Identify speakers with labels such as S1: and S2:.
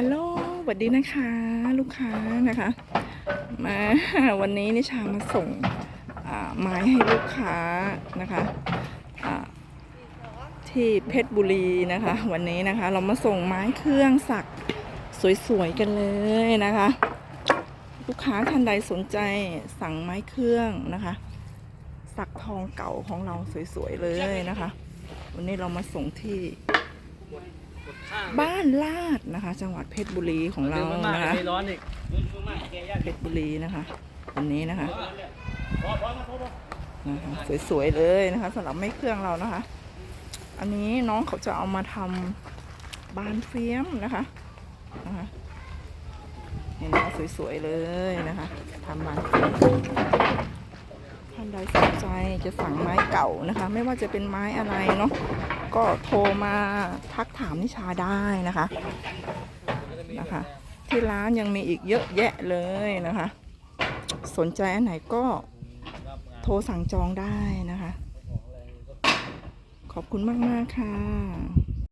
S1: ฮัลโหลสวัสดีนะคะ ลูกค้านะคะ มาวันนี้นิชามาส่งไม้ให้ลูกค้านะคะที่เพชรบุรีนะคะ วันนี้นะคะ เรามาส่งไม้เครื่องสักสวยๆกันเลยนะคะ ลูกค้าท่านใดสนใจสั่งไม้เครื่องนะคะ สักทองเก่าของเราสวยๆเลยนะคะ วันนี้เรามาส่งที่ บ้านลาดนะคะ จังหวัดเพชรบุรีของเรา
S2: เดินมาก
S1: นะคะ
S2: ไม่ร้อนอีก
S1: เพชรบุรีนะคะวันนี้นะคะนะคะสวยๆเลยนะคะสำหรับไม่เครื่องเรานะคะ อันนี้น้องเขาจะเอามาทำบานเฟียมนะคะนะคะนี่นะคะสวยๆเลยนะคะทำบานเฟียมท่านใดสนใจจะสั่งไม้เก่านะคะ ไม่ว่าจะเป็นไม้อะไรเนาะ ก็โทรมาทักถามนิชาได้นะคะนะคะ ที่ร้านยังมีอีกเยอะแยะเลยนะคะ สนใจอันไหนก็โทรสั่งจองได้นะคะ ขอบคุณมาก ๆ ค่ะ